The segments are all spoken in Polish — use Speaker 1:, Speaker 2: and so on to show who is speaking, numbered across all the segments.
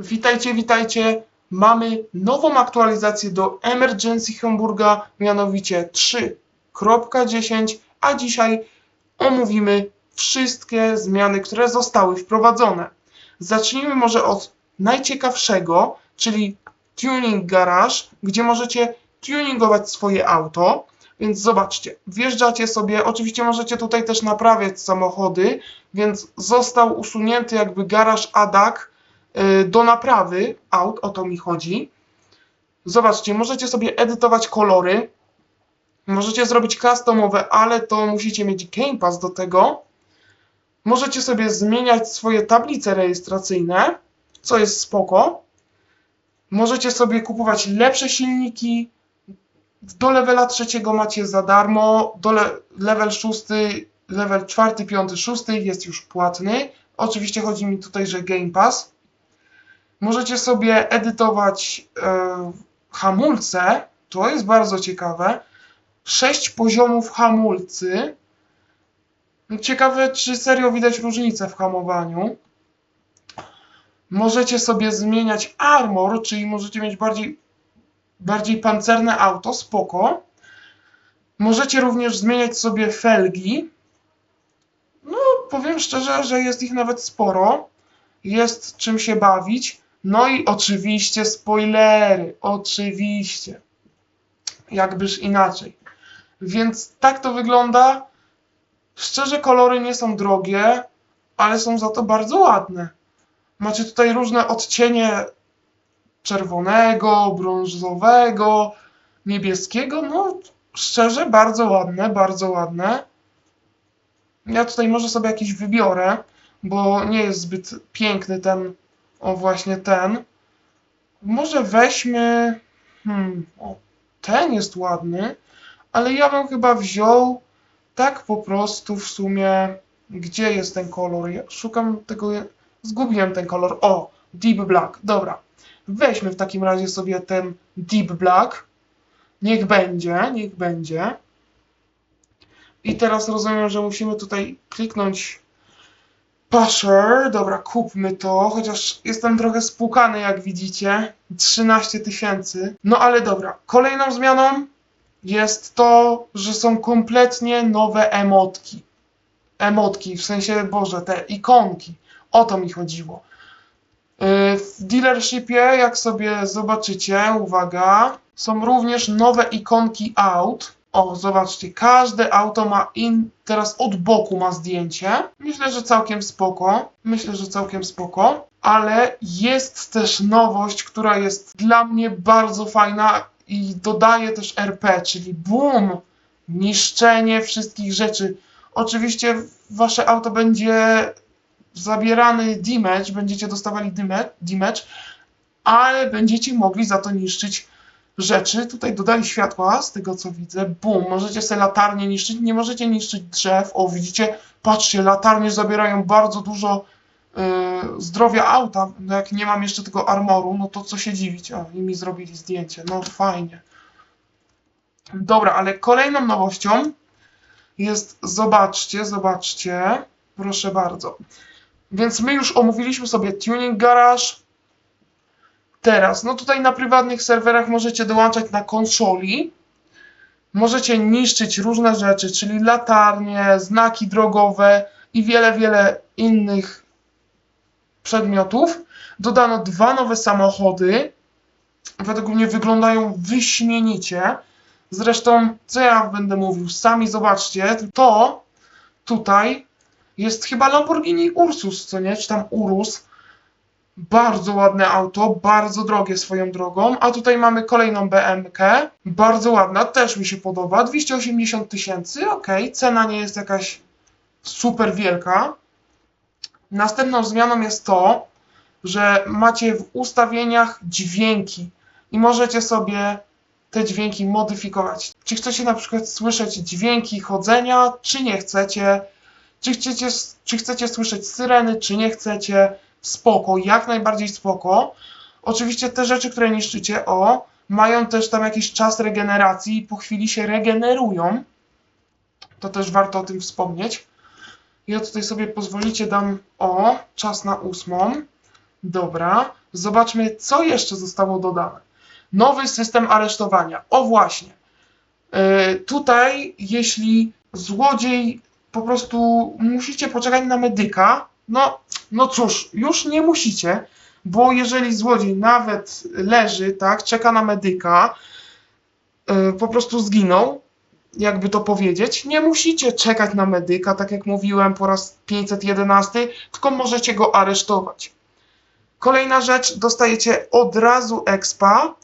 Speaker 1: Witajcie, witajcie. Mamy nową aktualizację do Emergency Hamburga, mianowicie 3.10, a dzisiaj omówimy wszystkie zmiany, które zostały wprowadzone. Zacznijmy może od najciekawszego, czyli Tuning Garage, gdzie możecie tuningować swoje auto. Więc zobaczcie, wjeżdżacie sobie, oczywiście możecie tutaj też naprawiać samochody, więc został usunięty jakby garaż ADAC do naprawy aut, o to mi chodzi. Zobaczcie, możecie sobie edytować kolory, możecie zrobić customowe, ale to musicie mieć Game Pass do tego. Możecie sobie zmieniać swoje tablice rejestracyjne, co jest spoko. Możecie sobie kupować lepsze silniki. Do levela trzeciego macie za darmo. Do le level szósty, level czwarty, piąty, szósty jest już płatny. Oczywiście chodzi mi tutaj, że Game Pass. Możecie sobie edytować e, hamulce. To jest bardzo ciekawe. Sześć poziomów hamulcy. Ciekawe, czy serio widać różnicę w hamowaniu. Możecie sobie zmieniać armor, czyli możecie mieć bardziej, bardziej pancerne auto, spoko. Możecie również zmieniać sobie felgi. No, powiem szczerze, że jest ich nawet sporo. Jest czym się bawić. No i oczywiście spoilery. Oczywiście. Jakbyż inaczej. Więc tak to wygląda. Szczerze, kolory nie są drogie, ale są za to bardzo ładne. Macie tutaj różne odcienie czerwonego, brązowego, niebieskiego. No, szczerze, bardzo ładne, bardzo ładne. Ja tutaj może sobie jakiś wybiorę, bo nie jest zbyt piękny ten, o właśnie ten. Może weźmy, hmm, o, ten jest ładny, ale ja bym chyba wziął tak po prostu w sumie, gdzie jest ten kolor? Ja szukam tego, zgubiłem ten kolor. O, Deep Black, dobra. Weźmy w takim razie sobie ten Deep Black. Niech będzie, niech będzie. I teraz rozumiem, że musimy tutaj kliknąć Pusher. Dobra, kupmy to, chociaż jestem trochę spłukany, jak widzicie. 13 tysięcy. No ale dobra, kolejną zmianą jest to, że są kompletnie nowe emotki. Emotki, w sensie, Boże, te ikonki. O to mi chodziło. Yy, W dealershipie, jak sobie zobaczycie, uwaga, są również nowe ikonki aut. O, zobaczcie, każde auto ma in, teraz od boku ma zdjęcie. Myślę, że całkiem spoko. Myślę, że całkiem spoko. Ale jest też nowość, która jest dla mnie bardzo fajna i dodaje też RP, czyli boom, niszczenie wszystkich rzeczy. Oczywiście wasze auto będzie zabierany damage, będziecie dostawali damage, ale będziecie mogli za to niszczyć rzeczy. Tutaj dodali światła, z tego co widzę. Bum, możecie sobie latarnie niszczyć, nie możecie niszczyć drzew. O, widzicie, patrzcie, latarnie zabierają bardzo dużo yy, zdrowia auta. No jak nie mam jeszcze tego armoru, no to co się dziwić. O, i mi zrobili zdjęcie, no fajnie. Dobra, ale kolejną nowością jest, zobaczcie, zobaczcie, proszę bardzo. Więc my już omówiliśmy sobie Tuning Garage. Teraz, no tutaj na prywatnych serwerach możecie dołączać na konsoli. Możecie niszczyć różne rzeczy, czyli latarnie, znaki drogowe i wiele, wiele innych przedmiotów. Dodano dwa nowe samochody. Według mnie wyglądają wyśmienicie. Zresztą, co ja będę mówił, sami zobaczcie. To tutaj jest chyba Lamborghini Ursus, co nie? Czy tam Urus. Bardzo ładne auto, bardzo drogie swoją drogą. A tutaj mamy kolejną BMK. Bardzo ładna, też mi się podoba. 280 tysięcy, ok. Cena nie jest jakaś super wielka. Następną zmianą jest to, że macie w ustawieniach dźwięki i możecie sobie te dźwięki modyfikować. Czy chcecie na przykład słyszeć dźwięki chodzenia, czy nie chcecie? Czy chcecie, czy chcecie słyszeć syreny, czy nie chcecie? Spoko, jak najbardziej spoko. Oczywiście te rzeczy, które niszczycie, o, mają też tam jakiś czas regeneracji i po chwili się regenerują. To też warto o tym wspomnieć. Ja tutaj sobie pozwolicie dam, o, czas na ósmą. Dobra. zobaczmy, co jeszcze zostało dodane. Nowy system aresztowania. O właśnie. Yy, tutaj, jeśli złodziej po prostu musicie poczekać na medyka, no, no cóż, już nie musicie, bo jeżeli złodziej nawet leży, tak, czeka na medyka, yy, po prostu zginął, jakby to powiedzieć, nie musicie czekać na medyka, tak jak mówiłem po raz 511, tylko możecie go aresztować. Kolejna rzecz, dostajecie od razu expa.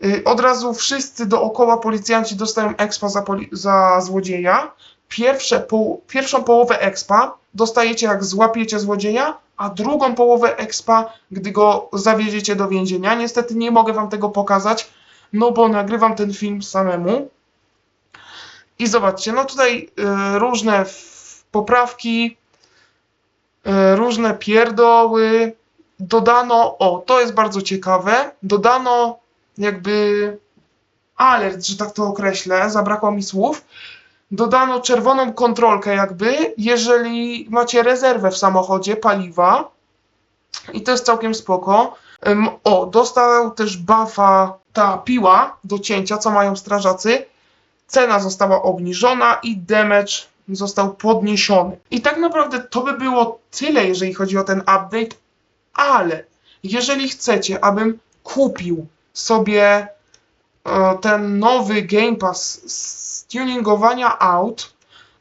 Speaker 1: Yy, Od razu wszyscy dookoła policjanci dostają expa za, za złodzieja. Pierwsze poł- pierwszą połowę expa dostajecie jak złapiecie złodzieja, a drugą połowę expa, gdy go zawiedziecie do więzienia. Niestety nie mogę wam tego pokazać, no bo nagrywam ten film samemu. I zobaczcie, no tutaj y, różne poprawki, y, różne pierdoły. Dodano, o, to jest bardzo ciekawe, dodano jakby alert, że tak to określę, zabrakło mi słów. Dodano czerwoną kontrolkę jakby, jeżeli macie rezerwę w samochodzie paliwa. I to jest całkiem spoko. O, dostał też buffa ta piła do cięcia, co mają strażacy. Cena została obniżona i damage został podniesiony. I tak naprawdę to by było tyle, jeżeli chodzi o ten update, ale jeżeli chcecie, abym kupił sobie e, ten nowy Game Pass z tuningowania aut,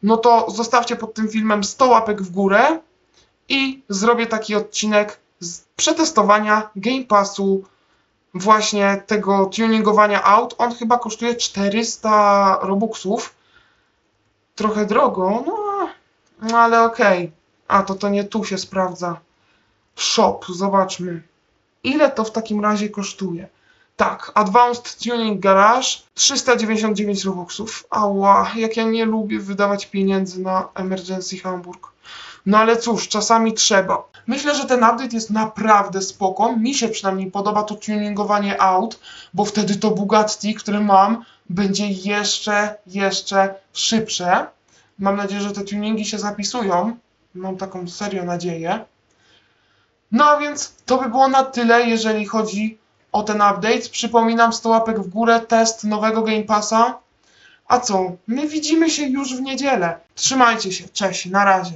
Speaker 1: no to zostawcie pod tym filmem 100 łapek w górę i zrobię taki odcinek z przetestowania Game Passu właśnie tego tuningowania aut. On chyba kosztuje 400 robuxów. Trochę drogo, no, no ale okej. A to to nie tu się sprawdza. Shop, zobaczmy. Ile to w takim razie kosztuje? Tak, Advanced Tuning Garage 399 robuxów. Ała, jak ja nie lubię wydawać pieniędzy na Emergency Hamburg. No ale cóż, czasami trzeba. Myślę, że ten update jest naprawdę spoko. Mi się przynajmniej podoba to tuningowanie aut, bo wtedy to Bugatti, które mam, będzie jeszcze, jeszcze szybsze. Mam nadzieję, że te tuningi się zapisują. Mam taką serio nadzieję. No a więc to by było na tyle, jeżeli chodzi o ten update. Przypominam, 100 łapek w górę, test nowego Game Passa. A co? My widzimy się już w niedzielę. Trzymajcie się, cześć, na razie.